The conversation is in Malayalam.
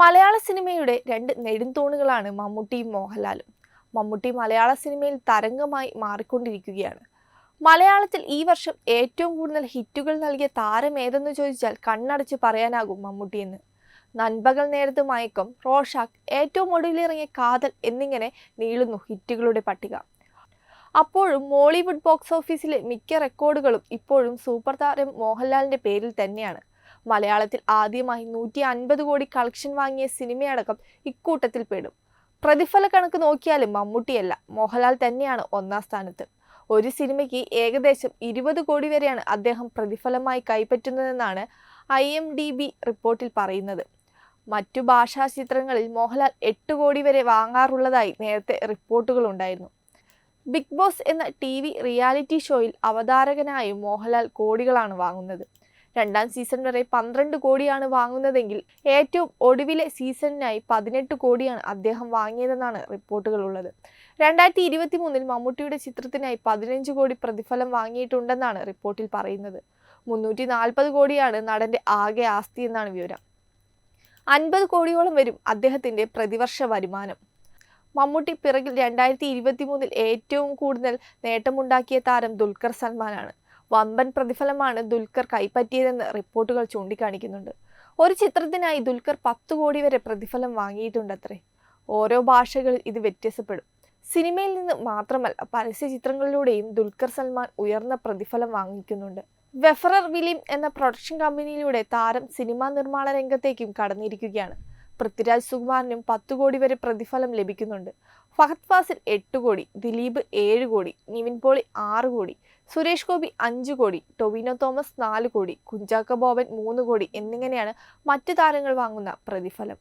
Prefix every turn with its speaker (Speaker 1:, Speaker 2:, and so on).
Speaker 1: മലയാള സിനിമയുടെ രണ്ട് നെടുംതൂണുകളാണ് മമ്മൂട്ടിയും മോഹൻലാലും. മമ്മൂട്ടി മലയാള സിനിമയിൽ തരംഗമായി മാറിക്കൊണ്ടിരിക്കുകയാണ്. മലയാളത്തിൽ ഈ വർഷം ഏറ്റവും കൂടുതൽ ഹിറ്റുകൾ നൽകിയ താരം ഏതെന്ന് ചോദിച്ചാൽ കണ്ണടച്ച് പറയാനാകും മമ്മൂട്ടിയെന്ന്. നൻപകൽ നേരത്ത് മയക്കം റോഷാക്ക് ഏറ്റവും ഒടുവിലിറങ്ങിയ കാതൽ എന്നിങ്ങനെ നീളുന്നു ഹിറ്റുകളുടെ പട്ടിക. അപ്പോഴും മോളിവുഡ് ബോക്സ് ഓഫീസിലെ മിക്ക റെക്കോർഡുകളും ഇപ്പോഴും സൂപ്പർ താരം മോഹൻലാലിന്റെ പേരിൽ തന്നെയാണ്. മലയാളത്തിൽ ആദ്യമായി നൂറ്റി അൻപത് കോടി കളക്ഷൻ വാങ്ങിയ സിനിമയടക്കം ഇക്കൂട്ടത്തിൽ പെടും. പ്രതിഫല കണക്ക് നോക്കിയാലും മമ്മൂട്ടിയല്ല മോഹൻലാൽ തന്നെയാണ് ഒന്നാം സ്ഥാനത്ത്. ഒരു സിനിമയ്ക്ക് ഏകദേശം ഇരുപത് കോടി വരെയാണ് അദ്ദേഹം പ്രതിഫലമായി കൈപ്പറ്റുന്നതെന്നാണ് ഐ എം ഡി ബി റിപ്പോർട്ടിൽ പറയുന്നത്. മറ്റു ഭാഷാ ചിത്രങ്ങളിൽ മോഹൻലാൽ എട്ട് കോടി വരെ വാങ്ങാറുള്ളതായി നേരത്തെ റിപ്പോർട്ടുകളുണ്ടായിരുന്നു ബിഗ് ബോസ് എന്ന ടി വി റിയാലിറ്റി ഷോയിൽ അവതാരകനായും മോഹൻലാൽ കോടികളാണ് വാങ്ങുന്നത്. രണ്ടാം സീസൺ വരെ പന്ത്രണ്ട് കോടിയാണ് വാങ്ങുന്നതെങ്കിൽ ഏറ്റവും ഒടുവിലെ സീസണിനായി പതിനെട്ട് കോടിയാണ് അദ്ദേഹം വാങ്ങിയതെന്നാണ് റിപ്പോർട്ടുകൾ ഉള്ളത് രണ്ടായിരത്തി ഇരുപത്തി മൂന്നിൽ മമ്മൂട്ടിയുടെ ചിത്രത്തിനായി പതിനഞ്ച് കോടി പ്രതിഫലം വാങ്ങിയിട്ടുണ്ടെന്നാണ് റിപ്പോർട്ടിൽ പറയുന്നത്. മുന്നൂറ്റി നാൽപ്പത് കോടിയാണ് നടന്റെ ആകെ ആസ്തി എന്നാണ് വിവരം. അൻപത് കോടിയോളം വരും അദ്ദേഹത്തിന്റെ പ്രതിവർഷ വരുമാനം. മമ്മൂട്ടി പിറകിൽ രണ്ടായിരത്തി ഇരുപത്തി മൂന്നിൽ ഏറ്റവും കൂടുതൽ നേട്ടമുണ്ടാക്കിയ താരം ദുൽഖർ സൽമാനാണ്. വമ്പൻ പ്രതിഫലമാണ് ദുൽഖർ കൈപ്പറ്റിയതെന്ന് റിപ്പോർട്ടുകൾ ചൂണ്ടിക്കാണിക്കുന്നുണ്ട്. ഒരു ചിത്രത്തിനായി ദുൽഖർ പത്ത് കോടി വരെ പ്രതിഫലം വാങ്ങിയിട്ടുണ്ടത്രേ. ഓരോ ഭാഷകളിൽ ഇത് വ്യത്യാസപ്പെടും സിനിമയിൽ നിന്ന് മാത്രമല്ല പരസ്യ ചിത്രങ്ങളിലൂടെയും ദുൽഖർ സൽമാൻ ഉയർന്ന പ്രതിഫലം വാങ്ങിക്കുന്നുണ്ട്. വെഫറർ വിലിം എന്ന പ്രൊഡക്ഷൻ കമ്പനിയിലൂടെ താരം സിനിമാ നിർമ്മാണ രംഗത്തേക്കും കടന്നിരിക്കുകയാണ്. പൃഥ്വിരാജ് സുകുമാരനും പത്ത് കോടി വരെ പ്രതിഫലം ലഭിക്കുന്നുണ്ട്. ഫഹദ് ഫാസിൽ എട്ട് കോടി ദിലീപ് ഏഴ് കോടി നിവിൻ പോളി ആറ് കോടി സുരേഷ് ഗോപി അഞ്ച് കോടി ടൊവിനോ തോമസ് നാല് കോടി കുഞ്ചാക്ക ബോബൻ മൂന്ന് കോടി എന്നിങ്ങനെയാണ് മറ്റു താരങ്ങൾ വാങ്ങുന്ന പ്രതിഫലം.